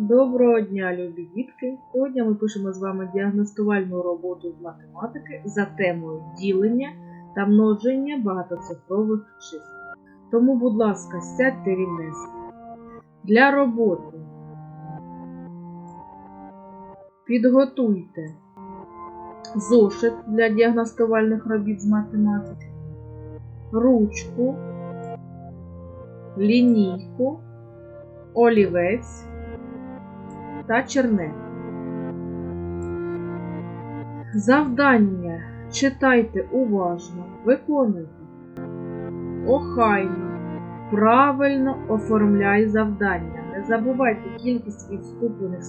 Доброго дня, любі дітки! Сьогодні ми пишемо з вами діагностувальну роботу з математики за темою ділення та множення багатоцифрових чисел. Тому, будь ласка, сядьте рівнесенько. Для роботи підготуйте зошит для діагностувальних робіт з математики, ручку, лінійку, олівець та чернет. Завдання читайте уважно, виконуйте. Охайно, правильно оформляй завдання. Не забувайте кількість відступлених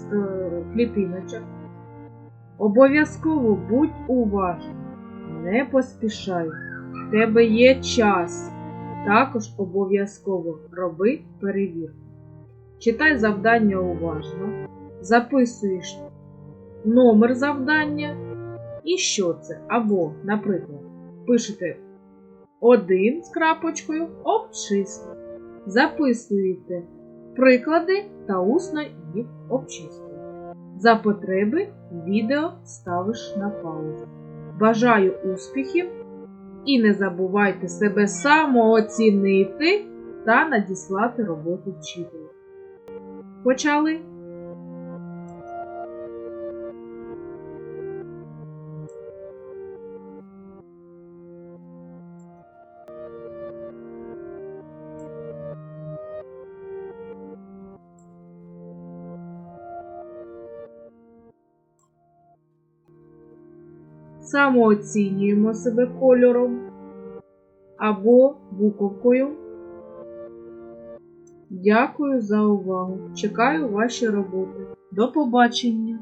клітиночок. Обов'язково будь уважним, не поспішай. В тебе є час. Також обов'язково роби перевірку. Читай завдання уважно, записуєш номер завдання і що це. Або, наприклад, пишете 1 з крапочкою обчисли. Записуєте приклади та усно їх обчислюєте. За потреби відео ставиш на паузу. Бажаю успіхів і не забувайте себе самооцінити та надіслати роботу вчителю. Почали? Самооцінюємо себе кольором або буковкою. Дякую за увагу. Чекаю ваші роботи. До побачення!